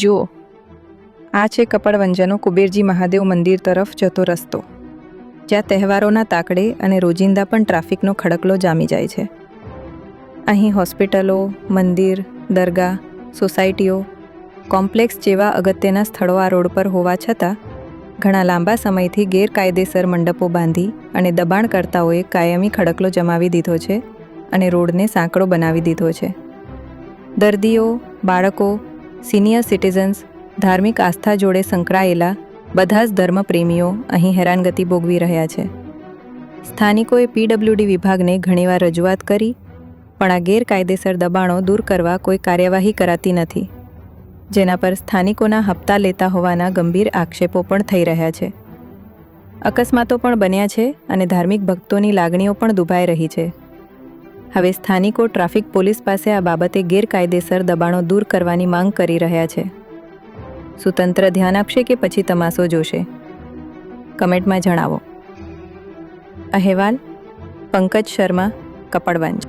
જુઓ. આ છે કપડવંજાનો કુબેરજી મહાદેવ મંદિર તરફ જતો રસ્તો. જ્યાં તહેવારોના તાકડે અને રોજિંદા પણ ટ્રાફિકનો ખડકલો જામી જાય છે. અહીં હોસ્પિટલો, મંદિર, દરગાહ, સોસાયટીઓ, કોમ્પ્લેક્સ જેવા અગત્યના સ્થળો આ રોડ પર હોવા છતાં, ઘણા લાંબા સમયથી ગેરકાયદેસર મંડપો બાંધી અને દબાણકર્તાઓએ કાયમી ખડકલો જમાવી દીધો છે અને રોડને સાંકડો બનાવી દીધો છે. દર્દીઓ, બાળકો સિનિયર સિટીઝન્સ ધાર્મિક આસ્થા જોડે સંકળાયેલા બધા જ ધર્મપ્રેમીઓ અહીં હેરાનગતિ ભોગવી રહ્યા છે. સ્થાનિકોએ પીડબ્લ્યુડી વિભાગને ઘણીવાર રજૂઆત કરી, પણ આ ગેરકાયદેસર દબાણો દૂર કરવા કોઈ કાર્યવાહી કરાતી નથી, જેના પર સ્થાનિકોના હપ્તા લેતા હોવાના ગંભીર આક્ષેપો પણ થઈ રહ્યા છે. અકસ્માતો પણ બન્યા છે અને ધાર્મિક ભક્તોની લાગણીઓ પણ દુભાઈ રહી છે. હવે સ્થાનિકો ટ્રાફિક પોલીસ પાસે આ બાબતે ગેરકાયદેસર દબાણો દૂર કરવાની માંગ કરી રહ્યા છે. શું તંત્ર ધ્યાન આપશે કે પછી તમાશો જોશે? કમેન્ટમાં જણાવો. અહેવાલ, પંકજ શર્મા, કપડવંજ.